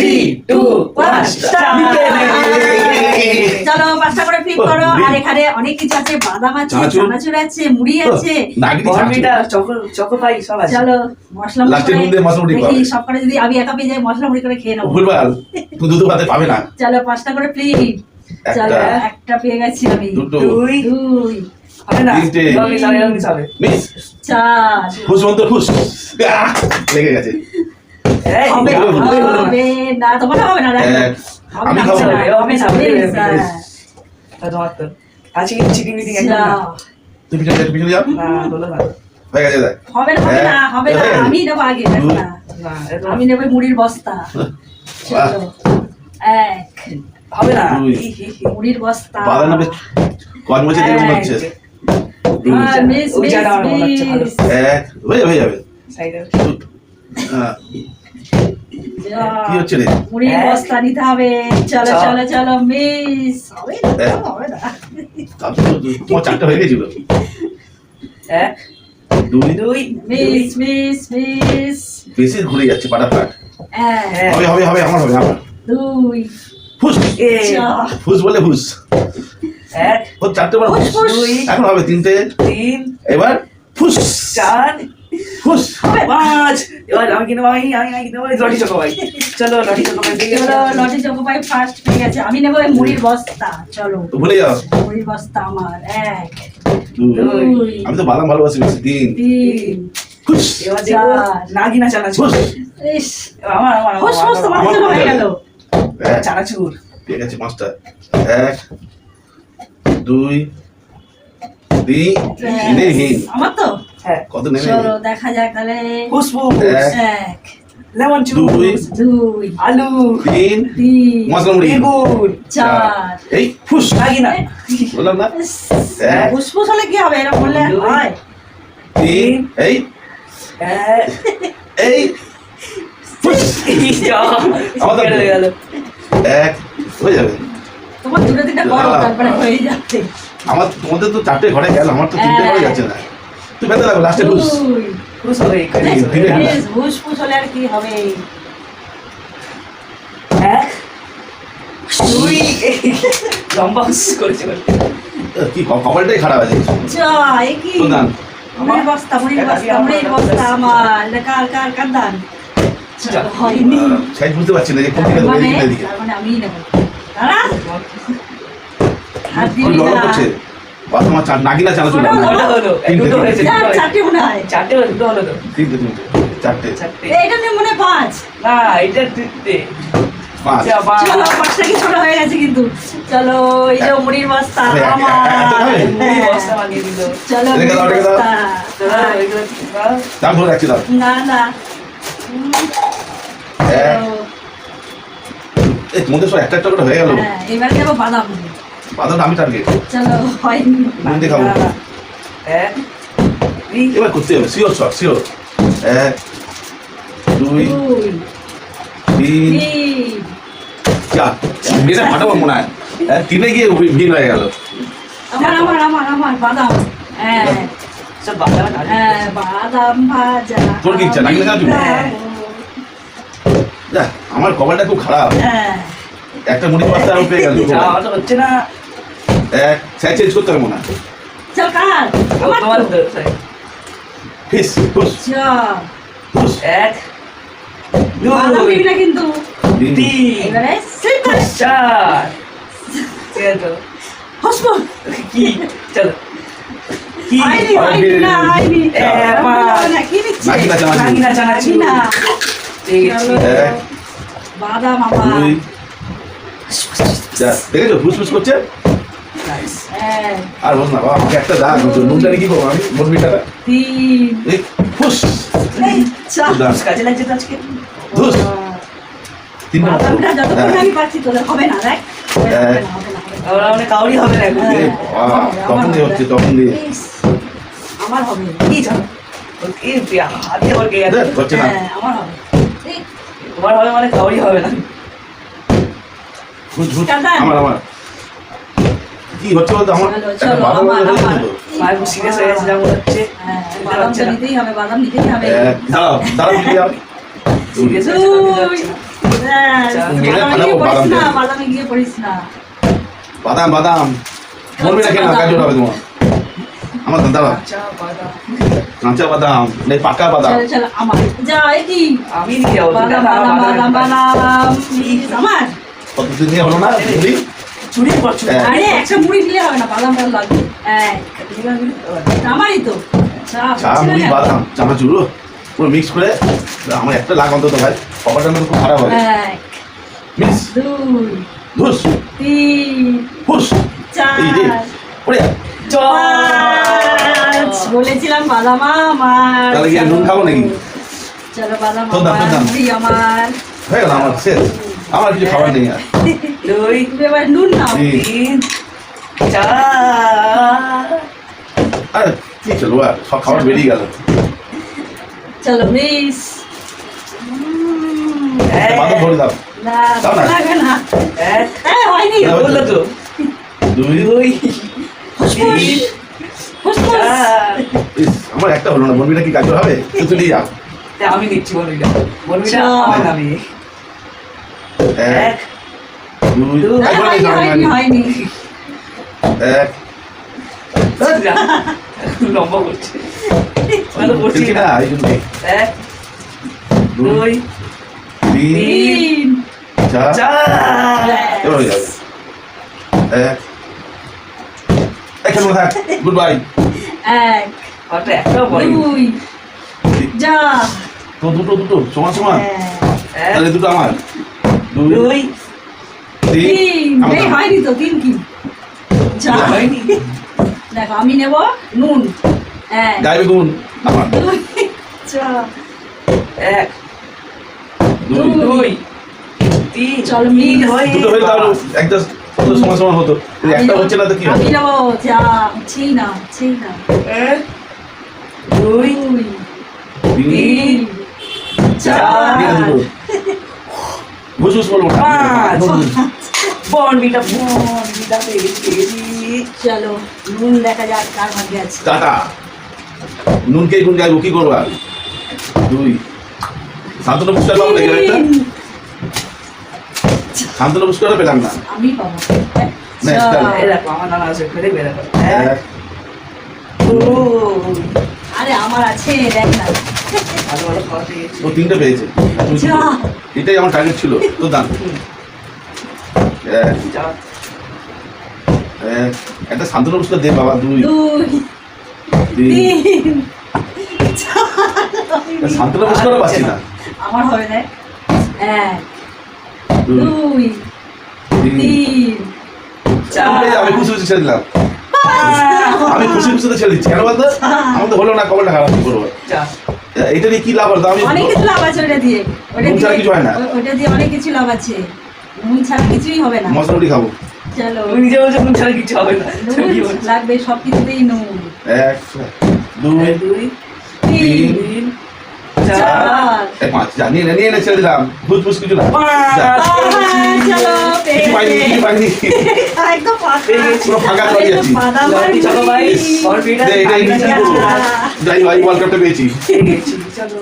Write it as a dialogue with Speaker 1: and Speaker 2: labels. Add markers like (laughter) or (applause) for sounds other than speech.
Speaker 1: Three two
Speaker 2: চলো পাঁচটা করে ফ্লিপ করো। আর এখানে অনেক কিছু আছে। বাদাম আছে
Speaker 1: চানাচুর।
Speaker 2: আছে মুড়ি আছে।
Speaker 3: বর্মিটা চকো চকো পাই সব আছে।
Speaker 2: চলো মশলা
Speaker 1: লাস্টে
Speaker 2: মুড়ি
Speaker 1: মশলা মুড়ি
Speaker 2: দেখি সব করে যদি আমি একা পেয়ে যাই মশলা মুড়ি করে খেয়ে নেব।
Speaker 1: তুই দুধ ভাতে পাবে না।
Speaker 2: চলো পাঁচটা করে ফ্লিপ চলো
Speaker 1: একটা,
Speaker 2: একটা পেয়ে গেছি আমি।
Speaker 3: দুই।
Speaker 2: দুই। চার।
Speaker 1: ফুস মন্ত আহ, লেগে গেছে। আমি
Speaker 2: হ্যাঁ।
Speaker 1: হয়ে
Speaker 2: নেব আগে না।
Speaker 3: না
Speaker 2: আমি নেব মুড়ির বস্তা। এক।
Speaker 3: হবে না।
Speaker 2: মুড়ির বস্তা।
Speaker 1: বাদাম বেশ কর্মচারী দেখে মনে হচ্ছে।
Speaker 2: মিস
Speaker 3: ওই জায়গা আমার মনে হচ্ছে ভালো।
Speaker 1: এক। হয়ে যাবে হয়ে যাবে।
Speaker 3: সাইডে।
Speaker 1: কি হচ্ছে রে?
Speaker 2: মুড়ির বস্তা নিতে হবে। চলো
Speaker 3: চলো
Speaker 2: চলো মিস। হবে না হবে না
Speaker 1: তোমার চারটে হয়ে গেছিল।
Speaker 3: এক
Speaker 1: দুই?
Speaker 3: দুই?
Speaker 2: Miss miss miss.
Speaker 1: বেশি ঘুরে যাচ্ছে পাটা পাট
Speaker 2: এক
Speaker 3: এক
Speaker 1: হবে হবে হবে আমার হবে আমার
Speaker 2: দুই।
Speaker 1: ফুস। ফুস বলে ফুস।
Speaker 3: এক।
Speaker 1: ও চারটে বার
Speaker 2: ফুস, ফুস।
Speaker 1: এখন হবে তিনটে।
Speaker 3: তিন।
Speaker 1: এবার ফুস।
Speaker 3: চার। এবার আমি কিনে ভাই আমি আমি কিনে ভাই লটি চকো ভাই চলো লটি চকো ভাই
Speaker 2: চলো লটি চকোপাই ফার্স্ট পেয়ে গেছে। আমি নেব এই মুড়ির বস্তা চলো।
Speaker 1: ভুলে যাও।
Speaker 2: মুড়ির বস্তা আমার এক
Speaker 1: দুই। আমি তো বাদাম ভালোবাসি বেশি তিন।
Speaker 3: এবার। নাগিনা
Speaker 2: ইস
Speaker 3: আমার আমার
Speaker 2: তোমার হয়ে গেল।
Speaker 3: চানাচুর।
Speaker 1: পাঁচটা। এক দুই তিন।
Speaker 2: আমার তো?
Speaker 1: কত নেমে
Speaker 2: চলো দেখা যাক তাহলে।
Speaker 3: ফুসফুস
Speaker 1: এক।
Speaker 3: লেমন
Speaker 1: দুই
Speaker 2: দুই
Speaker 3: আলু
Speaker 1: তিন
Speaker 2: তিন
Speaker 1: মশলা মুড়ি।
Speaker 3: বেগুন
Speaker 2: চার।
Speaker 1: এই ফুস বললাম না?
Speaker 2: ফুসফুস হলে কি হবে? এরকম বললে। হয়?
Speaker 1: তিন এই। এই। ফুস
Speaker 3: হয়ে গেল।
Speaker 1: এক হয়ে যাবে।
Speaker 2: তোমার দুটো তিনটা করো তারপরে হয়ে যাচ্ছে
Speaker 1: আমার তোমাদের তো চারটে ঘরে গেল আমার তো তিনটে ঘরে যাচ্ছে না। বেঁধে লাগবে লাস্টে ফুস
Speaker 2: দুই
Speaker 3: হবে
Speaker 1: তিন, তিনে হিন।
Speaker 2: বেশ, ফুসফুস হলে আর কি হবে?
Speaker 3: দুই (laughs) লম্বা হুস করেছে
Speaker 1: কি কপালটাই খারাপ আছে।
Speaker 2: যা এ কি?
Speaker 1: প্রধান
Speaker 2: বস্তা মুড়ির বস্তা
Speaker 3: আমার
Speaker 2: বস্তা
Speaker 3: আমার।
Speaker 2: আমার কার কার কার দান? হয়নি।
Speaker 1: সাইজ বুঝতে পারছি না যে কোন দিকে
Speaker 2: মানে
Speaker 1: দেবো দিকে
Speaker 2: তার আমিই নেব। দাঁড়া। হাত দিবি না।
Speaker 1: নাগিনা চলে।
Speaker 2: চারটে
Speaker 3: চারটে
Speaker 2: নিয়ে মনে পাঁচ।
Speaker 3: না এটা তিনটে।
Speaker 2: চলো এই যে মুড়ির বস্তা চলো না না। উম,
Speaker 1: এক তোমাদের সব একটা একটা করে হয়ে গেল।
Speaker 2: হ্যাঁ, এবার যাব বাদাম।
Speaker 1: বাদামটা আমি টার্গেট
Speaker 2: চলো হয়নি
Speaker 1: নুন খাব
Speaker 3: এক
Speaker 1: এবার করতে হবে শিওর সব শিওর এক দুই তিন চার। এটা ফাটাবো মনে হয়। হ্যাঁ, তিনে গিয়ে ভিড় হয়ে গেল।
Speaker 2: আমার আমার আমার আমার বাদাম। হ্যাঁ হ্যাঁ
Speaker 1: তোর কি ইচ্ছা? নাকি?
Speaker 2: হ্যাঁ।
Speaker 1: আমার কপালটা খুব খারাপ।
Speaker 2: হ্যাঁ।
Speaker 1: একটা মুড়ি পাস্তা পেয়ে গেল।
Speaker 3: হচ্ছে না।
Speaker 1: এক সাইজ চেঞ্জ করতে হবে মনে
Speaker 2: চল কার? আমার
Speaker 3: তোমার
Speaker 2: তো।
Speaker 1: ফিস
Speaker 3: এক দুই।
Speaker 2: না কিন্তু।
Speaker 1: তিন।
Speaker 2: এবারে
Speaker 3: চার। কি? চলো। কি?
Speaker 2: না
Speaker 3: এ,
Speaker 2: না, কি দিচ্ছে
Speaker 1: না।
Speaker 3: ঠিক আছে।
Speaker 2: বাদাম আমার
Speaker 1: দেখেছ? ফুস ফুস করছে? আর বস না বাবা আমাকে একটা দাগ নুনটা কি করব আমি? মুরগিটা
Speaker 2: তিন।
Speaker 1: এই ফুস
Speaker 3: কাজে লাগছে আজকে।
Speaker 1: ধুস। মাত্র।
Speaker 2: যতক্ষণ
Speaker 1: হ্যাঁ।
Speaker 2: আমি পাচ্ছি তোদের হবে না দেখ। হবে না, হবে না,
Speaker 3: মানে কাউরি হবে
Speaker 1: বাবা, তখন দিয়ে হচ্ছে তখন দিয়ে।
Speaker 2: আমার হবে।
Speaker 3: কি হাতে আবার কে
Speaker 1: হচ্ছে না।
Speaker 2: হ্যাঁ আমার হবে।
Speaker 3: তোমার হবে মানে কাউরি হবে না।
Speaker 1: আমার আমার। কি? হচ্ছে বলতো আমার একটা
Speaker 3: সিরিয়াস হয়ে গেছে হচ্ছে।
Speaker 2: বাদাম তো নিতেই হবে বাদাম নিতেই হবে।
Speaker 1: দাঁড়াও দাঁড়াও
Speaker 3: সিরিয়াস
Speaker 1: মেরে
Speaker 2: বাদামে গিয়ে পড়িস না,
Speaker 1: দিয়ে।
Speaker 2: বাদামে গিয়ে পড়িস না।
Speaker 1: বাদাম বাদাম। বলবি না কেন? কাজ হবে তোমার আমার দাদা
Speaker 3: কাঁচা বাদাম।
Speaker 1: নেই পাকা বাদাম।
Speaker 2: চলো, চলো, আমার। যা, এই কি?
Speaker 3: আমি
Speaker 2: বাদাম, বাদাম, বাদাম, বাদাম। আমার?
Speaker 1: কতদিন হলো না
Speaker 3: চুরি করছ
Speaker 1: হ্যাঁ।
Speaker 2: আরে, একটা মুড়ি দিলে হবে না, বাদাম টাদাম লাগবে। এক। আমারই তো। চা,
Speaker 1: মুড়ি? বাদাম চানাচুর পুরো মিক্স করে আমার একটা লাগ অন্তত ভাই আমার খুব খারাপ হয় মিক্স ধুস
Speaker 2: চার,
Speaker 1: ওরে।
Speaker 2: বলেছিলাম বাদাম আমার
Speaker 1: তাহলে কি নুন খাব নাকি
Speaker 2: চলো বাদাম। আমার
Speaker 1: হয়ে গেল আমার শেষ আমার কিছু খাবার নেই আর (laughs)
Speaker 3: দুই
Speaker 2: এবার নুন নাও
Speaker 1: তিন।
Speaker 3: চার।
Speaker 1: আরে কি চলো আর সব খাবার বেরিয়ে গেল।
Speaker 2: চলো মিস
Speaker 3: এক,
Speaker 1: ভরে দাও। দাও না।
Speaker 2: না। হ্যাঁ হয়নি।
Speaker 3: বলল তো।
Speaker 1: দুই।
Speaker 3: তিন
Speaker 1: আমার একটা হলো না। বলবিটা কি কাজর হবে? তুই যাও
Speaker 3: আমি নিচ্ছি। আমার নামে।
Speaker 1: এক।
Speaker 3: এক।
Speaker 1: দুই
Speaker 2: হয়নি
Speaker 1: এক।
Speaker 3: লম্বা করছে ভালো করছি না এক
Speaker 1: দুই তিন চার এবার হয়ে যাবে এক এখানে থাক গুড বাই
Speaker 2: এক
Speaker 3: ওটা একটাও বলে
Speaker 2: দুই যা
Speaker 1: তো দুটো দুটো সমান সমান তাহলে দুটো আমার দুই
Speaker 3: দুই
Speaker 1: তিন
Speaker 2: তিন
Speaker 1: আমার
Speaker 2: এই হয়নি তো তিন কি? দেখো আমি নেব নুন।
Speaker 1: আমার।
Speaker 2: দুই।
Speaker 3: এক তিন।
Speaker 2: চলো, মিল।
Speaker 3: হয়ে
Speaker 1: দুটো হয়ে তাহলে একটা দুটো সমান সমান হতো। একটা হচ্ছে না তো কি?
Speaker 2: আমি নেব যা। হচ্ছেই না হচ্ছেই না।
Speaker 3: এক দুই
Speaker 1: তিন।
Speaker 3: চার।
Speaker 1: তিন দুটো ঘুষ ঘুষ বলব।
Speaker 3: বনবিটা বনবিটা পেয়েছি পেয়েছি
Speaker 2: চলো নুন দেখা যাক কার ভাগ্যে আছে।
Speaker 1: টাটা। নুন কে গুণ গাইবো কি করব? আর দুই। শান্তনু পুরস্কার পাবো নাকি একটা শান্তনু পুরস্কারও পেলাম না।
Speaker 2: আমি পাবো। আরে আমার আছে দেখ না
Speaker 3: ভালো ভালো খাওয়া পেয়েছি
Speaker 1: ও তিনটে পেয়েছে। এটাই আমার টার্গেট ছিল। তো দান। একটা শান্তনু পুরস্কার দে বাবা দুই।
Speaker 2: দুই।
Speaker 1: তিন।
Speaker 2: তিন।
Speaker 1: শান্তনু পুরস্কারও পাচ্ছি না।
Speaker 2: আমার হবে না এক।
Speaker 1: দুই। তিন।
Speaker 3: চার।
Speaker 1: আমি খুশি খুশি ছেড়ে দিলাম। (laughs) আমি খুশি খুশিতে ছেড়ে দিচ্ছি। কেন বলতো? আমার তো হলো না কবলটা খারাপ কি করব এটা নিয়ে কি লাভ হতো আমি
Speaker 2: অনেক কিছু লাভ আছে ওটা দিয়ে। ওটা দিয়ে
Speaker 1: কিছু হয় না?
Speaker 2: ওটা দিয়ে অনেক কিছু লাভ আছে। নুন ছাড়া কিছুই হবে না।
Speaker 1: মশলা খাব।
Speaker 2: চলো।
Speaker 3: নিজে বলছো নুন ছাড়া কিছু হবে না?
Speaker 2: লাগবে সব কিছুতেই নুন।
Speaker 1: এক দুই
Speaker 3: দুই
Speaker 2: তিন
Speaker 1: পাঁচ যা নিয়ে নিয়ে ছেড়ে দিলাম ফুস ফুস কিছু না কিছু পাইনি কিছু পাইনি। পুরো ফাঁকা
Speaker 3: চলো?
Speaker 1: যাই ভাই ওয়ার্ল্ড কাপটা পেয়েছি
Speaker 3: চলো